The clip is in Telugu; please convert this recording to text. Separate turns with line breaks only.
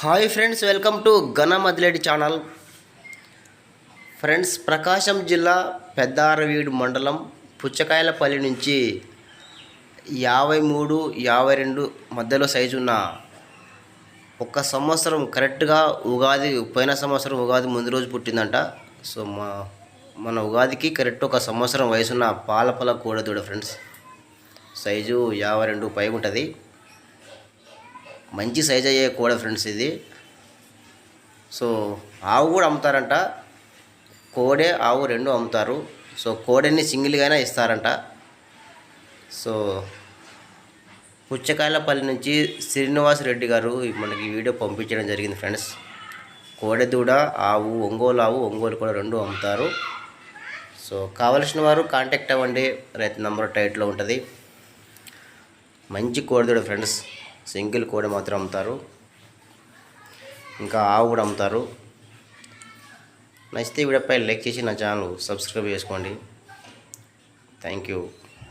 హాయ్ ఫ్రెండ్స్ వెల్కమ్ టు ఘన మదిలేడి ఛానల్. ఫ్రెండ్స్ ప్రకాశం జిల్లా పెద్దారవీడు మండలం పుచ్చకాయలపల్లి నుంచి యాభై మూడు యాభై రెండు మధ్యలో సైజు ఉన్న ఒక సంవత్సరం కరెక్ట్గా ఉగాది పోయిన సంవత్సరం ఉగాది ముందు రోజు పుట్టిందంట. సో మా మన ఉగాదికి కరెక్ట్ ఒక సంవత్సరం వయసున్న పాలపల కోడదూడ ఫ్రెండ్స్. సైజు యాభై రెండు పై ఉంటుంది మంచి సైజ్ అయ్యే కోడ ఫ్రెండ్స్ ఇది. సో ఆవు కూడా అమ్ముతారంట. కోడే ఆవు రెండు అమ్ముతారు. సో కోడెని సింగిల్గానే ఇస్తారంట. సో పుచ్చకాయలపల్లి నుంచి శ్రీనివాస్ రెడ్డి గారు మనకి వీడియో పంపించడం జరిగింది ఫ్రెండ్స్. కోడె దూడ ఆవు ఒంగోలు ఆవు ఒంగోలు కూడా రెండు అమ్ముతారు. సో కావలసిన వారు కాంటాక్ట్ అవ్వండి. రైతు నంబర్ టైట్లో ఉంటుంది. మంచి కోడిదూడ ఫ్రెండ్స్. సింగిల్ కోడి మాత్రం అమ్ముతారు. ఇంకా ఆవు కూడా అమ్ముతారు. నచ్చితే వీడియోపై లైక్ చేసి నా ఛానల్ సబ్స్క్రైబ్ చేసుకోండి. Thank you.